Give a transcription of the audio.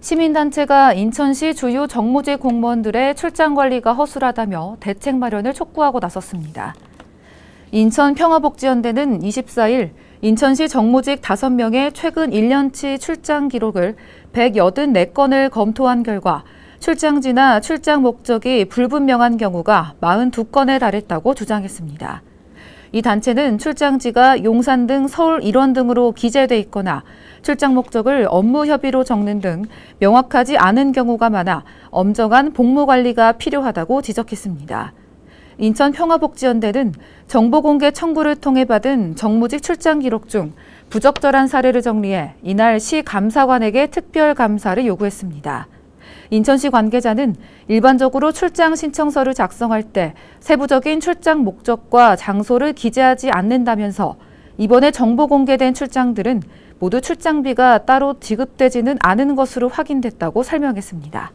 시민단체가 인천시 주요 정무직 공무원들의 출장 관리가 허술하다며 대책 마련을 촉구하고 나섰습니다. 인천 평화복지연대는 24일 인천시 정무직 5명의 최근 1년치 출장 기록을 184건을 검토한 결과 출장지나 출장 목적이 불분명한 경우가 42건에 달했다고 주장했습니다. 이 단체는 출장지가 용산 등 서울 일원 등으로 기재돼 있거나 출장 목적을 업무 협의로 적는 등 명확하지 않은 경우가 많아 엄정한 복무 관리가 필요하다고 지적했습니다. 인천 평화복지연대는 정보공개 청구를 통해 받은 정무직 출장 기록 중 부적절한 사례를 정리해 이날 시 감사관에게 특별 감사를 요구했습니다. 인천시 관계자는 일반적으로 출장 신청서를 작성할 때 세부적인 출장 목적과 장소를 기재하지 않는다면서 이번에 정보 공개된 출장들은 모두 출장비가 따로 지급되지는 않은 것으로 확인됐다고 설명했습니다.